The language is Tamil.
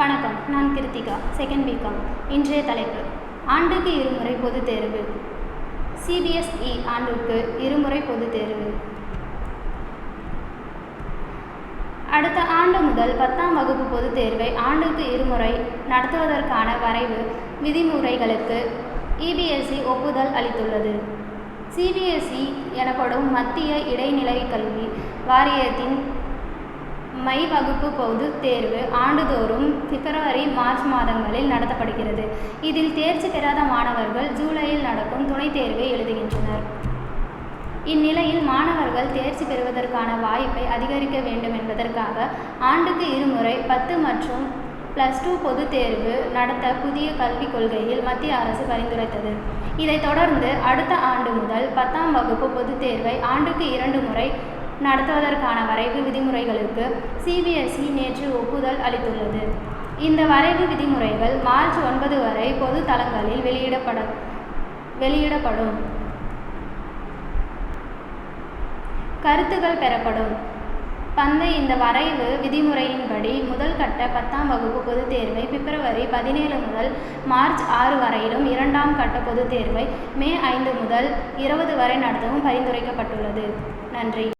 வணக்கம் நான் கிருத்திகா செகண்ட் பிகாம் இன்றைய தலைப்பு ஆண்டுக்கு இருமுறை பொதுத் தேர்வு. சிபிஎஸ்இ ஆண்டுக்கு இருமுறை பொதுத் தேர்வு. அடுத்த ஆண்டு முதல் பத்தாம் வகுப்பு பொதுத் தேர்வை ஆண்டுக்கு இருமுறை நடத்துவதற்கான வரைவு விதிமுறைகளுக்கு இபிஎஸ்சி ஒப்புதல் அளித்துள்ளது. சிபிஎஸ்இ எனப்படும் மத்திய இடைநிலை கல்வி வாரியத்தின் மை வகுப்பு பொது தேர்வு ஆண்டுதோறும் பிப்ரவரி மார்ச் மாதங்களில் நடத்தப்படுகிறது. இதில் தேர்ச்சி பெறாத மாணவர்கள் ஜூலையில் நடக்கும் துணைத் தேர்வை எழுதுகின்றனர். இந்நிலையில் மாணவர்கள் தேர்ச்சி பெறுவதற்கான வாய்ப்பை அதிகரிக்க வேண்டும் என்பதற்காக ஆண்டுக்கு இருமுறை பத்து மற்றும் பிளஸ் டூ பொதுத் தேர்வு நடத்த புதிய கல்விக் கொள்கையில் மத்திய அரசு பரிந்துரைத்தது. இதைத் தொடர்ந்து அடுத்த ஆண்டு முதல் பத்தாம் வகுப்பு பொதுத் தேர்வை ஆண்டுக்கு இரண்டு முறை நடத்துவதற்கான வரைவு விதிமுறைகளுக்கு சிபிஎஸ்இ நேற்று ஒப்புதல் அளித்துள்ளது. இந்த வரைவு விதிமுறைகள் மார்ச் ஒன்பது வரை பொது தளங்களில் வெளியிடப்பட வெளியிடப்படும். கருத்துகள் பெறப்படும். பந்து இந்த வரைவு விதிமுறையின்படி முதல் கட்ட பத்தாம் வகுப்பு பொதுத் தேர்வை பிப்ரவரி பதினேழு முதல் மார்ச் ஆறு வரையிலும் இரண்டாம் கட்ட பொதுத் தேர்வை மே ஐந்து முதல் இருபது வரை நடத்தவும் பரிந்துரைக்கப்பட்டுள்ளது. நன்றி.